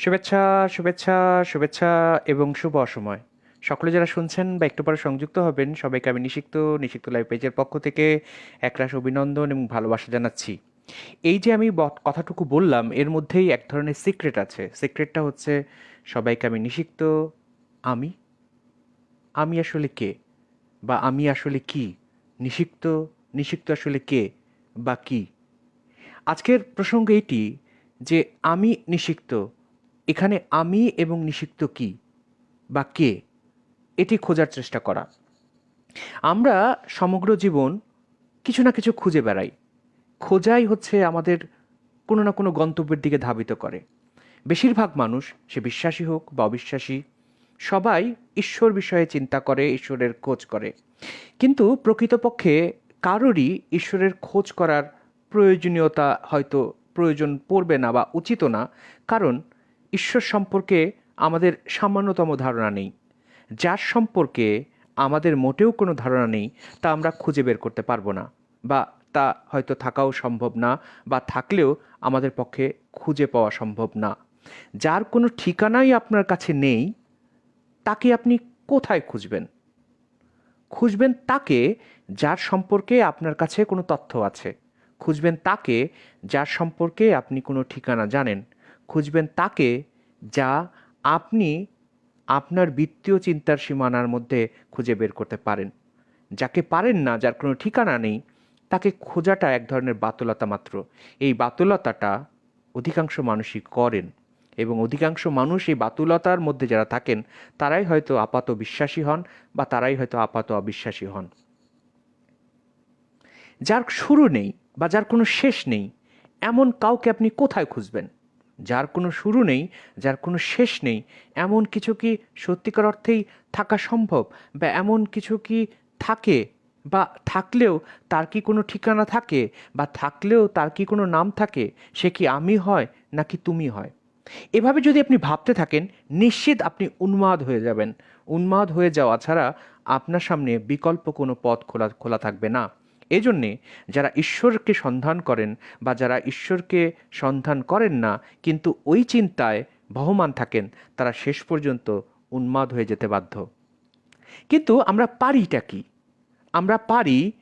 শুভেচ্ছা শুভেচ্ছা শুভেচ্ছা এবং শুভ অসময়। সকলে যারা শুনছেন বা একটু পরে সংযুক্ত হবেন, সবাইকে আমি নিষিক্ত নিষিক্ত লাইভ পেজের পক্ষ থেকে একরাশ অভিনন্দন এবং ভালোবাসা জানাচ্ছি। এই যে আমি কথাটুকু বললাম, এর মধ্যেই এক ধরনের সিক্রেট আছে। সিক্রেটটা হচ্ছে, সবাইকে আমি নিষিক্ত, আমি? আমি আসলে কে? বা আমি আসলে কি? নিষিক্ত নিষিক্ত আসলে কে? বা কি? আজকের প্রসঙ্গ এটি যে আমি নিষিক্ত এখানে আমি এবং নিষিক্ত কি বা কে এটি খোঁজার চেষ্টা করা। আমরা সমগ্র জীবন কিছু না কিছু খুঁজে বেড়াই। খোঁজাই হচ্ছে আমাদের কোনো না কোনো গন্তব্যের দিকে ধাবিত করে। বেশিরভাগ মানুষ, সে বিশ্বাসী হোক বা অবিশ্বাসী, সবাই ঈশ্বর বিষয়ে চিন্তা করে, ঈশ্বরের খোঁজ করে। কিন্তু প্রকৃতপক্ষে কারোরই ঈশ্বরের খোঁজ করার প্রয়োজনীয়তা হয়তো প্রয়োজন পড়বে না বা উচিত না। কারণ ঈশ্বর সম্পর্কে আমাদের সামান্যতম ধারণা নেই। যার সম্পর্কে আমাদের মোটেও কোনো ধারণা নেই, তা আমরা খুঁজে বের করতে পারব না বা তা হয়তো থাকাও সম্ভব না বা থাকলেও আমাদের পক্ষে খুঁজে পাওয়া সম্ভব না। যার কোনো ঠিকানাই আপনার কাছে নেই, তাকে আপনি কোথায় খুঁজবেন? খুঁজবেন তাকে যার সম্পর্কে আপনার কাছে কোনো তথ্য আছে। খুঁজবেন তাকে যার সম্পর্কে আপনি কোনো ঠিকানা জানেন। খুঁজবেন তাকে যা আপনি আপনার বিত্তীয় চিন্তার সীমানার মধ্যে খুঁজে বের করতে পারেন। যাকে পারেন না, যার কোনো ঠিকানা নেই, তাকে খোঁজাটা এক ধরনের বাতুলতা মাত্র। এই বাতুলতাটা অধিকাংশ মানুষই করেন এবং অধিকাংশ মানুষ এই বাতুলতার মধ্যে যারা থাকেন, তারাই হয়তো আপাত বিশ্বাসী হন বা তারাই হয়তো আপাত অবিশ্বাসী হন। যার শুরু নেই বা যার কোনো শেষ নেই, এমন কাউকে আপনি কোথায় খুঁজবেন? যার কোনো শুরু নেই, যার কোনো শেষ নেই, এমন কিছু কি সত্যিকার অর্থেই থাকা সম্ভব? বা এমন কিছু কি থাকে? বা থাকলেও তার কি কোনো ঠিকানা থাকে? বা থাকলেও তার কি কোনো নাম থাকে? সে কি আমি হয় নাকি তুমি হয়? এভাবে যদি আপনি ভাবতে থাকেন, নিশ্চিত আপনি উন্মাদ হয়ে যাবেন। উন্মাদ হয়ে যাওয়া ছাড়া আপনার সামনে বিকল্প কোনো পথ খোলা খোলা থাকবে না। এজন্যে যারা ঈশ্বরকে সন্ধান করেন বা যারা ঈশ্বরকে সন্ধান করেন না, কিন্তু ওই চিন্তায় বহমান থাকেন, তারা শেষ পর্যন্ত উন্মাদ হয়ে যেতে বাধ্য। কিন্তু আমরা পারিটা কি? আমরা পারি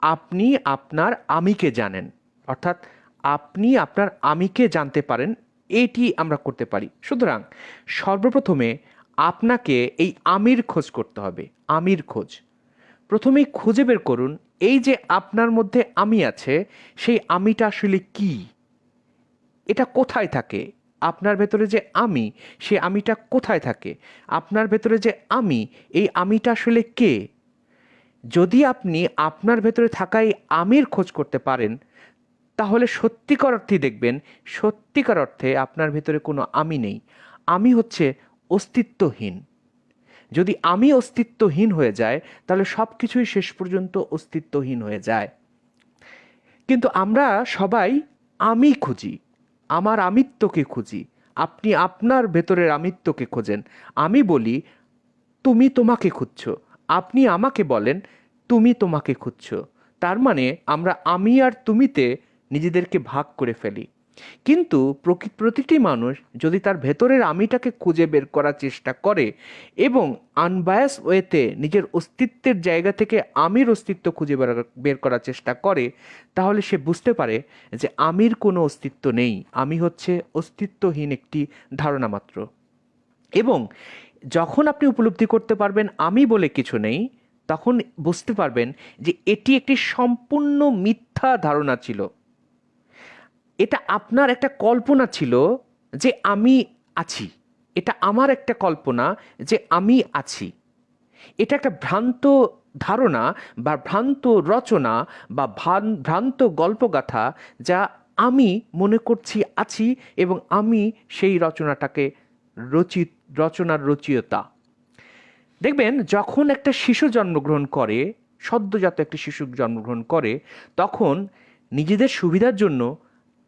আপনি আপনার আমিকে জানেন। অর্থাৎ আপনি আপনার আমিকে জানতে পারেন, এটি আমরা করতে পারি। সুতরাং সর্বপ্রথমে আপনাকে এই আমির খোঁজ করতে হবে, আমির খোঁজ। প্রথমেই খুঁজে বের করুন এই যে আপনার মধ্যে আমি আছে, সেই আমিটা আসলে কি? এটা কোথায় থাকে? আপনার ভেতরে যে আমি সে আমিটা কোথায় থাকে? আপনার ভেতরে যে আমি, এই আমিটা আসলে কে? যদি আপনি আপনার ভেতরে থাকা এই আমির খোঁজ করতে পারেন, তাহলে সত্যিকার অর্থেই দেখবেন, সত্যিকার অর্থে আপনার ভেতরে কোনো আমি নেই। আমি হচ্ছে অস্তিত্বহীন। যদি আমি অস্তিত্বহীন হয়ে যায় তাহলে সব কিছুই শেষ পর্যন্ত অস্তিত্বহীন হয়ে যায়। কিন্তু আমরা সবাই আমি খুঁজি, আমার আমিত্বকে খুঁজি, আপনি আপনার ভেতরের আমিত্বকে খোঁজেন। আমি বলি, তুমি তোমাকে খুঁজছো, আপনি আমাকে বলেন, তুমি তোমাকে খুঁজছো। তার মানে আমরা আমি আর তুমিতে নিজেদেরকে ভাগ করে ফেলি। কিন্তু প্রতিটি মানুষ যদি তার ভেতরের আমিটাকে খুঁজে বের করার চেষ্টা করে এবং আনবায়াস ওয়েতে নিজের অস্তিত্বের জায়গা থেকে আমির অস্তিত্ব খুঁজে বের করার চেষ্টা করে, তাহলে সে বুঝতে পারে যে আমির কোনো অস্তিত্ব নেই। আমি হচ্ছে অস্তিত্বহীন একটি ধারণা মাত্র। এবং যখন আপনি উপলব্ধি করতে পারবেন আমি বলে কিছু নেই, তখন বুঝতে পারবেন যে এটি একটি সম্পূর্ণ মিথ্যা ধারণা ছিল। এটা আপনার একটা কল্পনা ছিল যে আমি আছি। এটা আমার একটা কল্পনা যে আমি আছি। এটা একটা ভ্রান্ত ধারণা বা ভ্রান্ত রচনা বা ভ্রান্ত গল্পগাথা যা আমি মনে করছি আছি এবং আমি সেই রচনাটাকে রচিত, রচনার রচয়িতা। দেখবেন, যখন একটা শিশু জন্মগ্রহণ করে, সদ্যজাত একটি শিশু জন্মগ্রহণ করে, তখন নিজেদের সুবিধার জন্য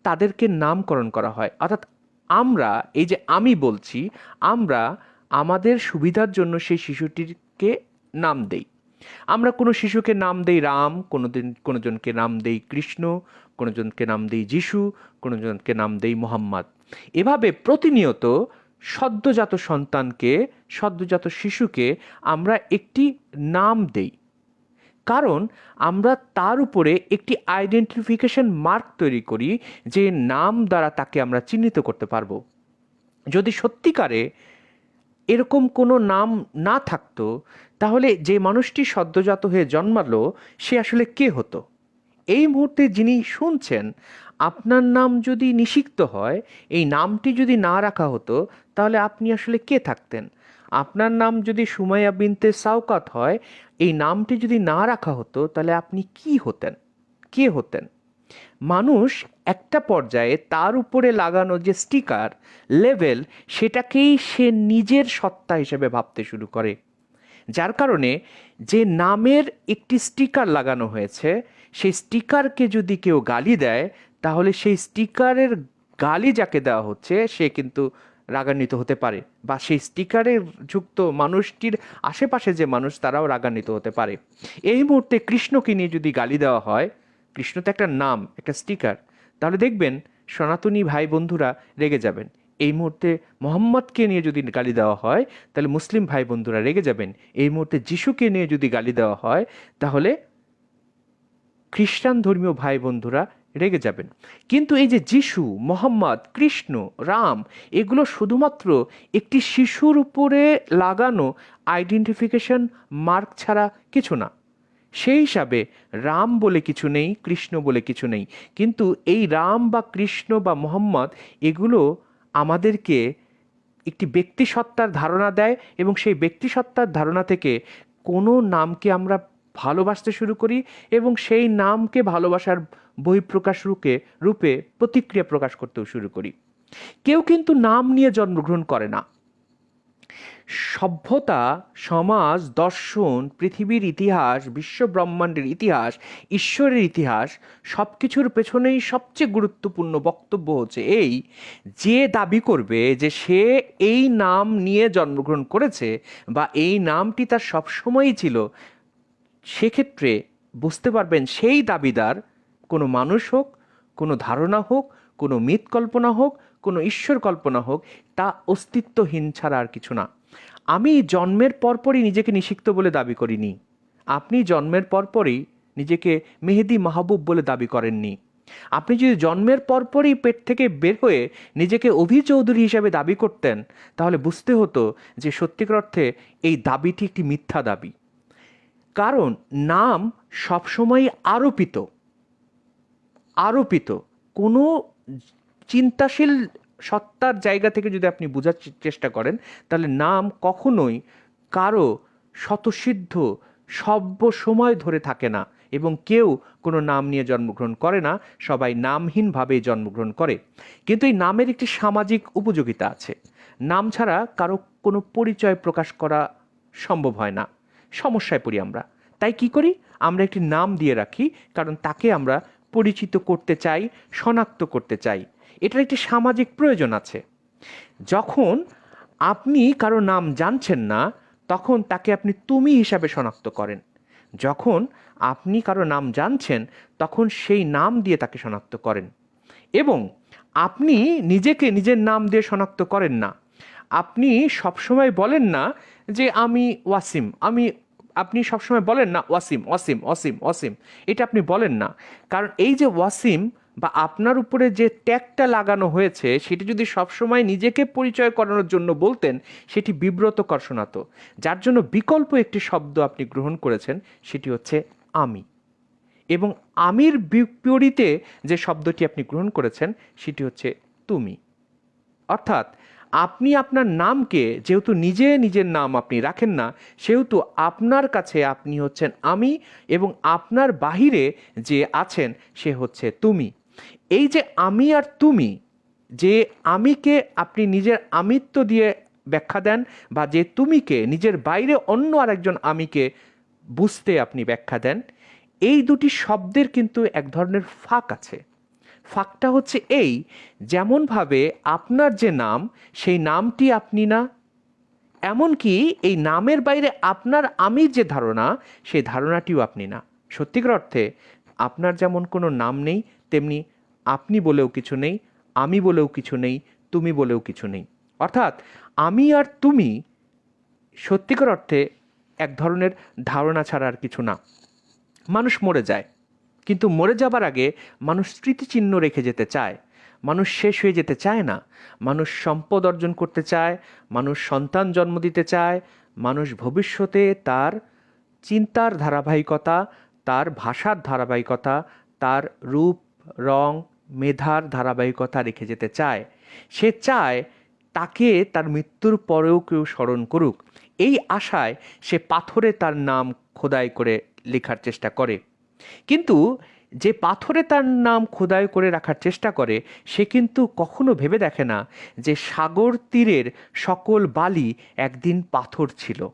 তাদেরকে নামকরণ করা হয়। অর্থাৎ আমরা, এই যে আমি বলছি, আমরা আমাদের সুবিধার জন্য সেই শিশুটিকে নাম দেই। আমরা কোনো শিশুকে নাম দেই রাম কোনো দিন কোনো জনকে নাম দেই কৃষ্ণ কোনো জনকে নাম দেই যিশু কোনো জনকে নাম দেই মোহাম্মদ। এভাবে প্রতিনিয়ত সদ্যজাত সন্তানকে, সদ্যজাত শিশুকে আমরা একটি নাম দেই। কারণ আমরা তার উপরে একটি আইডেন্টিফিকেশন মার্ক তৈরি করি যে নাম দ্বারা তাকে আমরা চিহ্নিত করতে পারব। যদি সত্যিকারে এরকম কোনো নাম না থাকতো, তাহলে যে মানুষটি সদ্যজাত হয়ে জন্মালো, সে আসলে কে হতো? এই মুহূর্তে যিনি শুনছেন, আপনার নাম যদি নিষিক্ত হয়, এই নামটি যদি না রাখা হতো, তাহলে আপনি আসলে কে থাকতেন? আপনার নাম যদি সুমাইয়া বিনতে সাউকাত হয়, এই নামটি যদি না রাখা হতো, তাহলে আপনি কি হতেন? কে হতেন? মানুষ একটা পর্যায়ে তার উপরে লাগানো যে স্টিকার, লেভেল, সেটাকেই সে নিজের সত্তা হিসেবে ভাবতে শুরু করে। যার কারণে যে নামের একটি স্টিকার লাগানো হয়েছে, সেই স্টিকারকে যদি কেউ গালি দেয়, তাহলে সেই স্টিকারের গালি যাকে দেওয়া হচ্ছে, সে কিন্তু রাগান্বিত হতে পারে বা সেই স্টিকারে যুক্ত মানুষটির আশেপাশে যে মানুষ, তারাও রাগান্বিত হতে পারে। এই মুহূর্তে কৃষ্ণকে নিয়ে যদি গালি দেওয়া হয়, কৃষ্ণ তো একটা নাম, একটা স্টিকার, তাহলে দেখবেন সনাতনী ভাই বন্ধুরা রেগে যাবেন। এই মুহূর্তে মোহাম্মদকে নিয়ে যদি গালি দেওয়া হয়, তাহলে মুসলিম ভাই বন্ধুরা রেগে যাবেন। এই মুহূর্তে যিশুকে নিয়ে যদি গালি দেওয়া হয়, তাহলে খ্রিস্টান ধর্মীয় ভাই বন্ধুরা রেগে যাবেন। কিন্তু এই যে যিশু, মোহাম্মদ, কৃষ্ণ, রাম, এগুলো শুধুমাত্র একটি শিশুর উপরে লাগানো আইডেন্টিফিকেশন মার্ক ছাড়া কিছু না। সেই হিসাবে রাম বলে কিছু নেই, কৃষ্ণ বলে কিছু নেই। কিন্তু এই রাম বা কৃষ্ণ বা মোহাম্মদ এগুলো আমাদেরকে একটি ব্যক্তিসত্তার ধারণা দেয় এবং সেই ব্যক্তিসত্তার ধারণা থেকে কোনো নামকে আমরা ভালোবাসতে শুরু করি এবং সেই নামকে ভালোবাসার বহিঃপ্রকাশ রূপে রূপে প্রতিক্রিয়া প্রকাশ করতেও শুরু করি। কেউ কিন্তু নাম নিয়ে জন্মগ্রহণ করে না। সভ্যতা, সমাজ, দর্শন, পৃথিবীর ইতিহাস বিশ্ব ব্রহ্মাণ্ডের ইতিহাস, ঈশ্বরের ইতিহাস সব কিছুর পেছনেই সবচেয়ে গুরুত্বপূর্ণ বক্তব্য হচ্ছে এই, যে দাবি করবে যে সে এই নাম নিয়ে জন্মগ্রহণ করেছে বা এই নামটি তার সবসময়ই ছিল, সেক্ষেত্রে বুঝতে পারবেন সেই দাবিদার কোনো মানুষ হোক, কোনো ধারণা হোক, কোনো মিথ কল্পনা হোক, কোনো ঈশ্বর কল্পনা হোক, তা অস্তিত্বহীন ছাড়া আর কিছু না। আমি জন্মের পরপরই নিজেকে নিষিক্ত বলে দাবি করিনি। আপনি জন্মের পরপরই নিজেকে মেহেদি মাহবুব বলে দাবি করেননি। আপনি যদি জন্মের পরপরই পেট থেকে বের হয়ে নিজেকে অভি চৌধুরী হিসাবে দাবি করতেন, তাহলে বুঝতে হতো যে সত্যিকার অর্থে এই দাবিটি একটি মিথ্যা দাবি। কারণ নাম সবসময় আরোপিত। আরোপিত কোনো চিন্তাশীল সত্তার জায়গা থেকে যদি আপনি বোঝার চেষ্টা করেন, তাহলে নাম কখনোই কারও স্বতঃসিদ্ধ সব্য সময় ধরে থাকে না এবং কেউ কোনো নাম নিয়ে জন্মগ্রহণ করে না, সবাই নামহীনভাবে জন্মগ্রহণ করে। কিন্তু এই নামের একটি সামাজিক উপযোগিতা আছে। নাম ছাড়া কারও কোনো পরিচয় প্রকাশ করা সম্ভব হয় না। সমস্যায় পড়ি আমরা। তাই কি করি? আমরা একটি নাম দিয়ে রাখি, কারণ তাকে আমরা পরিচিত করতে চাই, শনাক্ত করতে চাই। এটার একটি সামাজিক প্রয়োজন আছে। যখন আপনি কারও নাম জানছেন না, তখন তাকে আপনি তুমি হিসাবে শনাক্ত করেন। যখন আপনি কারও নাম জানছেন, তখন সেই নাম দিয়ে তাকে শনাক্ত করেন। এবং আপনি নিজেকে নিজের নাম দিয়ে শনাক্ত করেন না। আপনি সবসময় বলেন না যে, আমি ওয়াসিম, আমি আপনি সবসময় বলেন না, ওয়াসিম ওয়াসিম ওয়াসিম ওয়াসিম। এটা আপনি বলেন না। কারণ এই যে ওয়াসিম বা আপনার উপরে যে ট্যাগটা লাগানো হয়েছে, সেটি যদি সবসময় নিজেকে পরিচয় করানোর জন্য বলতেন, সেটি বিব্রতকর শোনাতো। যার জন্য বিকল্প একটি শব্দ আপনি গ্রহণ করেছেন, সেটি হচ্ছে, আমি। এবং আমির বিপরীতে যে শব্দটি আপনি গ্রহণ করেছেন, সেটি হচ্ছে, তুমি। অর্থাৎ আপনি আপনার নামকে, যেহেতু নিজে নিজের নাম আপনি রাখেন না, সেহেতু আপনার কাছে আপনি হচ্ছেন আমি এবং আপনার বাহিরে যে আছেন, সে হচ্ছে তুমি। এই যে আমি আর তুমি, যে আমিকে আপনি নিজের আমিত্ব দিয়ে ব্যাখ্যা দেন বা যে তুমিকে নিজের বাইরে অন্য আরেকজন আমিকে বুঝতে আপনি ব্যাখ্যা দেন, এই দুটি শব্দের কিন্তু এক ধরনের ফাঁক আছে। ফাঁকটা হচ্ছে এই, যেমনভাবে আপনার যে নাম, সেই নামটি আপনি না। এমনকি এই নামের বাইরে আপনার আমি যে ধারণা, সেই ধারণাটিও আপনি না। সত্যিকার অর্থে আপনার যেমন কোনো নাম নেই, তেমনি আপনি বলেও কিছু নেই, আমি বলেও কিছু নেই, তুমি বলেও কিছু নেই। অর্থাৎ আমি আর তুমি সত্যিকার অর্থে এক ধরনের ধারণা ছাড়া আর কিছু না। মানুষ মরে যায়। কিন্তু মরে যাবার আগে মানুষ স্মৃতিচিহ্ন রেখে যেতে চায়। মানুষ শেষ হয়ে যেতে চায় না। মানুষ সম্পদ অর্জন করতে চায়। মানুষ সন্তান জন্ম দিতে চায়। মানুষ ভবিষ্যতে তার চিন্তার ধারাবাহিকতা, তার ভাষার ধারাবাহিকতা, তার রূপ, রং, মেধার ধারাবাহিকতা রেখে যেতে চায়। সে চায় তাকে তার মৃত্যুর পরেও কেউ স্মরণ করুক। এই আশায় সে পাথরে তার নাম খোদাই করে লেখার চেষ্টা করে। কিন্তু যে পাথরে তার নাম খোদাই করে রাখার চেষ্টা করে, সে কিন্তু কখনো ভেবে দেখে না যে সাগর তীরের সকল বালি একদিন পাথর ছিল।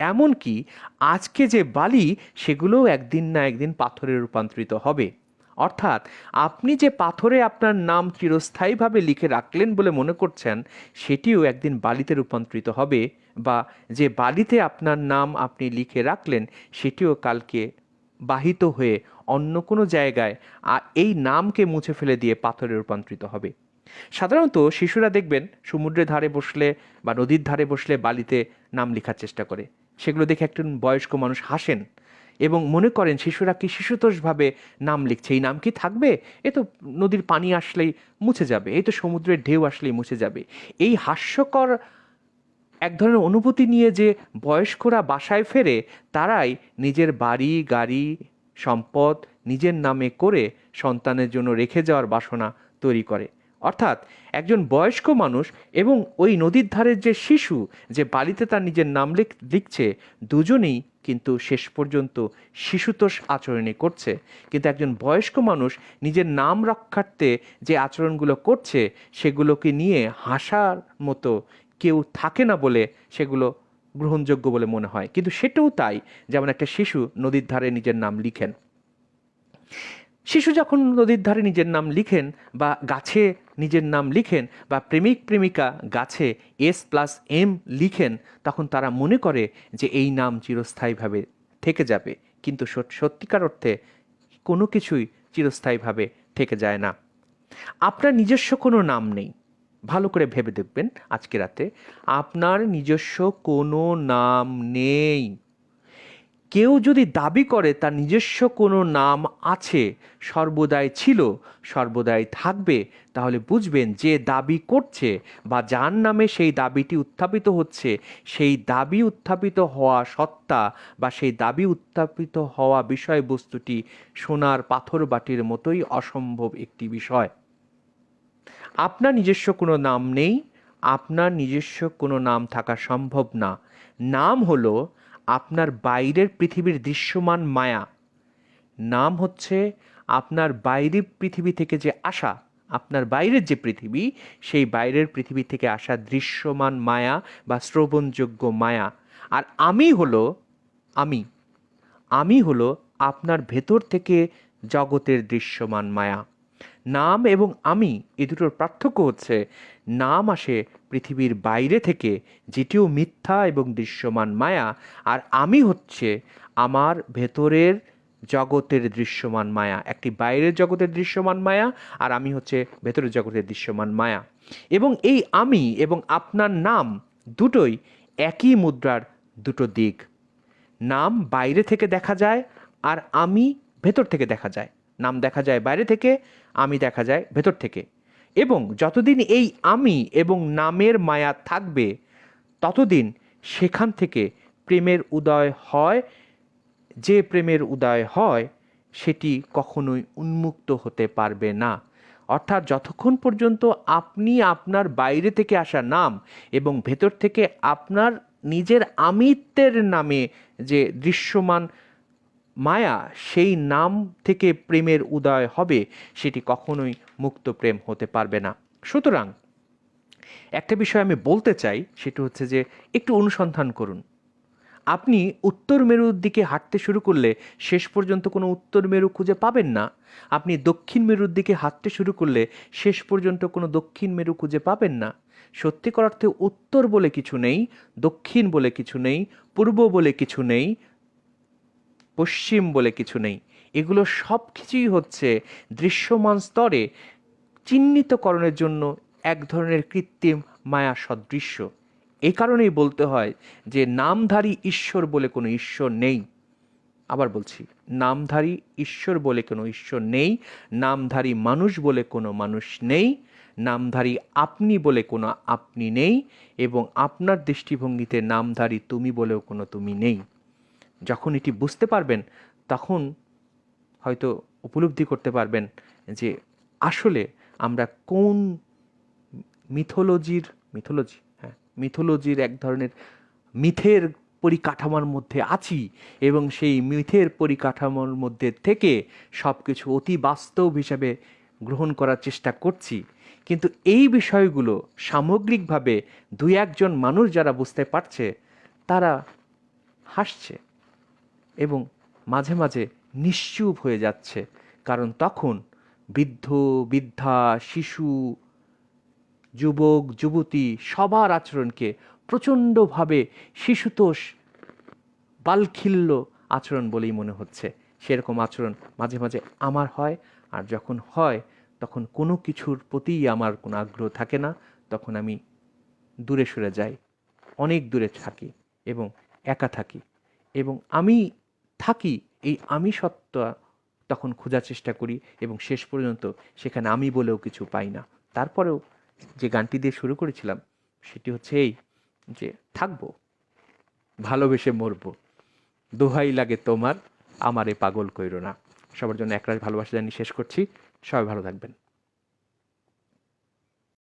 এমনকি আজকে যে বালি, সেগুলোও একদিন না একদিন পাথরে রূপান্তরিত হবে। অর্থাৎ আপনি যে পাথরে আপনার নাম চিরস্থায়ীভাবে লিখে রাখলেন বলে মনে করছেন, সেটিও একদিন বালিতে রূপান্তরিত হবে বা যে বালিতে আপনার নাম আপনি লিখে রাখলেন, সেটিও কালকে বাহিত হয়ে অন্য কোনো জায়গায় এই নামকে মুছে ফেলে দিয়ে পাথরে রূপান্তরিত হবে। সাধারণত শিশুরা দেখবেন সমুদ্রের ধারে বসলে বা নদীর ধারে বসলে বালিতে নাম লেখার চেষ্টা করে। সেগুলো দেখে একজন বয়স্ক মানুষ হাসেন এবং মনে করেন, শিশুরা কি শিশুতোষভাবে নাম লিখছে? এই নাম কি থাকবে? এ তো নদীর পানি আসলেই মুছে যাবে, এই তো সমুদ্রের ঢেউ আসলেই মুছে যাবে। এই হাস্যকর এক ধরনের অনুভূতি নিয়ে যে বয়স্করা বাসায় ফেরে, তারাই নিজের বাড়ি, গাড়ি, সম্পদ নিজের নামে করে সন্তানের জন্য রেখে যাওয়ার বাসনা তৈরি করে। অর্থাৎ একজন বয়স্ক মানুষ এবং ওই নদীর ধারের যে শিশু যে বালিতে তার নিজের নাম লিখ- লিখছে, দুজনেই কিন্তু শেষ পর্যন্ত শিশুতোষ আচরণে করছে। কিন্তু একজন বয়স্ক মানুষ নিজের নাম রক্ষার্থে যে আচরণগুলো করছে, সেগুলোকে নিয়ে হাসার মতো কেউ থাকে না বলে সেগুলো গ্রহণযোগ্য বলে মনে হয়। কিন্তু সেটাও তাই, যেমন একটা শিশু নদীর ধারে নিজের নাম লিখেন। শিশু যখন নদীর ধারে নিজের নাম লিখেন বা গাছে নিজের নাম লিখেন বা প্রেমিক, প্রেমিকা গাছে এস প্লাস এম লিখেন, তখন তারা মনে করে যে এই নাম চিরস্থায়ীভাবে থেকে যাবে। কিন্তু সত- সত্যিকার অর্থে কোনো কিছুই চিরস্থায়ীভাবে থেকে যায় না। আপনার নিজস্ব কোনো নাম নেই। ভালো করে ভেবে দেখবেন আজকে রাতে। আপনার নিজস্ব কোনো নাম নেই। কেউ যদি দাবি করে তার নিজস্ব কোনো নাম আছে, সর্বদাই ছিল, সর্বদাই থাকবে, তাহলে বুঝবেন যে দাবি করছে বা যার নামে সেই দাবিটি উত্থাপিত হচ্ছে, সেই দাবি উত্থাপিত হওয়া সত্তা বা সেই দাবি উত্থাপিত হওয়া বিষয়বস্তুটি সোনার পাথর বাটির মতোই অসম্ভব একটি বিষয়। আপনার নিজস্ব কোনো নাম নেই, আপনার নিজস্ব কোনো নাম থাকা সম্ভব না। নাম হলো আপনার বাইরের পৃথিবীর দৃশ্যমান মায়া। নাম হচ্ছে আপনার বাইরের পৃথিবী থেকে যে আসা আপনার বাইরের যে পৃথিবী, সেই বাইরের পৃথিবী থেকে আসা দৃশ্যমান মায়া বা শ্রবণযোগ্য মায়া। আর আমি হলো, আমি আমি হলো আপনার ভেতর থেকে জগতের দৃশ্যমান মায়া। নাম এবং আমি এ দুটোর পার্থক্য হচ্ছে, নাম আসে পৃথিবীর বাইরে থেকে, যেটিও মিথ্যা এবং দৃশ্যমান মায়া, আর আমি হচ্ছে আমার ভেতরের জগতের দৃশ্যমান মায়া। একটি বাইরের জগতের দৃশ্যমান মায়া, আর আমি হচ্ছে ভেতরের জগতের দৃশ্যমান মায়া। এবং এই আমি এবং আপনার নাম দুটোই একই মুদ্রার দুটো দিক। নাম বাইরে থেকে দেখা যায়, আর আমি ভেতর থেকে দেখা যায়। নাম দেখা যায় বাইরে থেকে আমি দেখা যায় ভেতর থেকে। এবং যতদিন এই আমি এবং নামের মায়া থাকবে, ততদিন সেখান থেকে প্রেমের উদয় হয়। যে প্রেমের উদয় হয়, সেটি কখনোই উন্মুক্ত হতে পারবে না। অর্থাৎ যতক্ষণ পর্যন্ত আপনি আপনার বাইরে থেকে আসা নাম এবং ভেতর থেকে আপনার নিজের আমিত্বের নামে যে দৃশ্যমান মায়া সেই নাম থেকে প্রেমের উদয় হবে, সেটি কখনোই মুক্ত প্রেম হতে পারবে না। সুতরাং একটা বিষয় আমি বলতে চাই, সেটা হচ্ছে যে একটু অনুসন্ধান করুন। আপনি উত্তর মেরুর দিকে হাঁটতে শুরু করলে শেষ পর্যন্ত কোনো উত্তর মেরু খুঁজে পাবেন না। আপনি দক্ষিণ মেরুর দিকে হাঁটতে শুরু করলে শেষ পর্যন্ত কোনো দক্ষিণ মেরু খুঁজে পাবেন না। সত্যিকার অর্থে উত্তর বলে কিছু নেই, দক্ষিণ বলে কিছু নেই, পূর্ব বলে কিছু নেই পশ্চিম বলে কিছু নেই। এগুলো সব কিছুই হচ্ছে দৃশ্যমান স্তরে চিহ্নিতকরণের জন্য এক ধরনের কৃত্রিম মায়া সদৃশ্য। এ কারণেই বলতে হয় যে নামধারী ঈশ্বর বলে কোনো ঈশ্বর নেই। আবার বলছি, নামধারী ঈশ্বর বলে কোনো ঈশ্বর নেই, নামধারী মানুষ বলে কোনো মানুষ নেই, নামধারী আপনি বলে কোনো আপনি নেই এবং আপনার দৃষ্টিভঙ্গিতে নামধারী তুমি বলেও কোনো তুমি নেই। যখন এটি বুঝতে পারবেন, তখন হয়তো উপলব্ধি করতে পারবেন যে আসলে আমরা কোন মিথোলজির, মিথোলজি হ্যাঁ মিথোলজির এক ধরনের মিথের পরিকাঠামোর মধ্যে আছি এবং সেই মিথের পরিকাঠামোর মধ্যে থেকে সব কিছু অতি বাস্তব হিসাবে গ্রহণ করার চেষ্টা করছি। কিন্তু এই বিষয়গুলো সামগ্রিকভাবে দুই একজন মানুষ যারা বুঝতে পারছে, তারা হাসছে। এবং মাঝে মাঝে নিশ্চুপ হয়ে যাচ্ছে। কারণ তখন বৃদ্ধ, বৃদ্ধা, শিশু, যুবক, যুবতী সবার আচরণকে প্রচণ্ডভাবে শিশুতোষ, বালখিল্য আচরণ বলেই মনে হচ্ছে। সেরকম আচরণ মাঝে মাঝে আমার হয় আর যখন হয়, তখন কোনো কিছুর প্রতিই আমার কোনো আগ্রহ থাকে না। তখন আমি দূরে সরে যাই, অনেক দূরে থাকি এবং একা থাকি। এবং আমি থাকি, এই আমি সত্তা তখন খোঁজার চেষ্টা করি এবং শেষ পর্যন্ত সেখানে আমি বলেও কিছু পাই না। তারপরেও যে গানটি দিয়ে শুরু করেছিলাম, সেটি হচ্ছে এই যে, থাকব, ভালোবেসে মরবো, দোহাই লাগে তোমার, আমারে পাগল কইরো না। সবার জন্য একরাশ ভালোবাসা জানিয়ে শেষ করছি। সবাই ভালো থাকবেন।